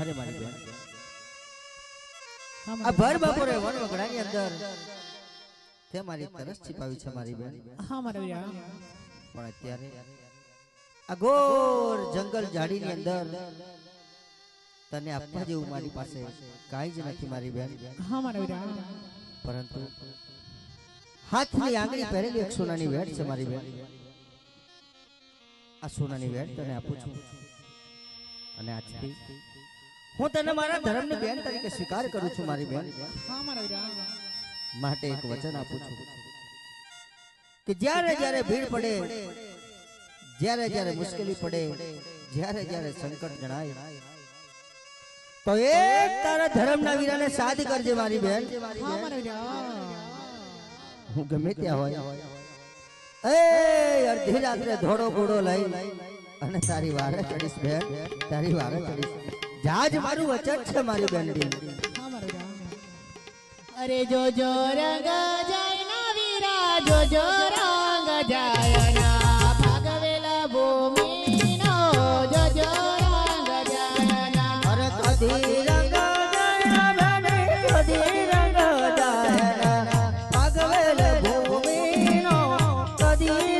અરે મારી બેન. આ ભર. બપોરે વનવગડાની અંદર. તે મારી તરસ છીપાવી છે મારી બેન. હા મારા વીરા પણ અત્યારે આ ઘોર જંગલ ઝાડીની અંદર તને આપવા જેવું મારી પાસે કાંઈ જ નથી મારી બેન. હા મારા વીરા પરંતુ હાથની આંગળી પહેરેલી એક સોનાની વેટ છે મારી બેન. આ સોનાની વેટ તને આપું છું. અને આજથી હું તને મારા ધર્મની બેન તરીકે સ્વીકાર કરું છું મારી બેન. હા મારા વીરા. માટે એક વચન આપું છું. કે જ્યારે જ્યારે ભીડ પડે જ્યારે જ્યારે મુશ્કેલી પડે જ્યારે જ્યારે સંકટ જણાય તો એક તારા ધર્મના વીરાને સાથ કરજે મારી બેન. હા મારા વીરા. હું ગમે ત્યાં હોય. એ અડધી રાત્રે ધોળો ઘોડો લઈ. અને તારી વારે ચડીશ બેન તારી વારે ચડીશ. જાજ મારું વચન છે મારી બેન અરે જો જો રંગ જાય ના વીરા જો જો રંગ જાય ભૂમિ નો જો ભૂમિ નો કદી